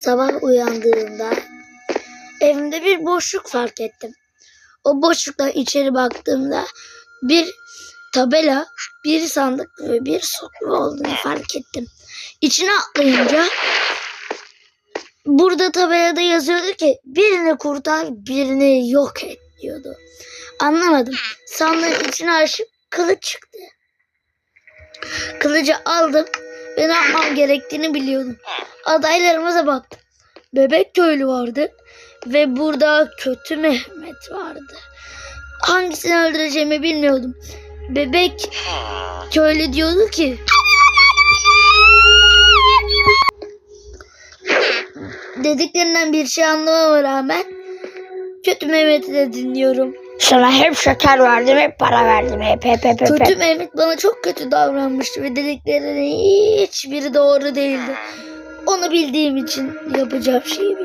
Sabah uyandığımda evimde bir boşluk fark ettim. O boşluktan içeri baktığımda bir tabela, bir sandık ve bir sofra olduğunu fark ettim. İçine atlayınca burada tabelada yazıyordu ki birini kurtar birini yok et diyordu. Anlamadım. Sandığın içine açıp kılıç çıktı. Kılıcı aldım ve ne yapmam gerektiğini biliyordum. Adaylarımıza baktım. Bebek köylü vardı ve burada kötü Mehmet vardı. Hangisini öldüreceğimi bilmiyordum. Bebek köylü diyordu ki dediklerinden bir şey anlamama rağmen kötü Mehmet'i de dinliyorum. Sana hep şeker verdim, hep para verdim. Hep hep hep hep. Kötü. Mehmet bana çok kötü davranmıştı ve dediklerinin hiçbiri doğru değildi. Onu bildiğim için yapacağım şeyi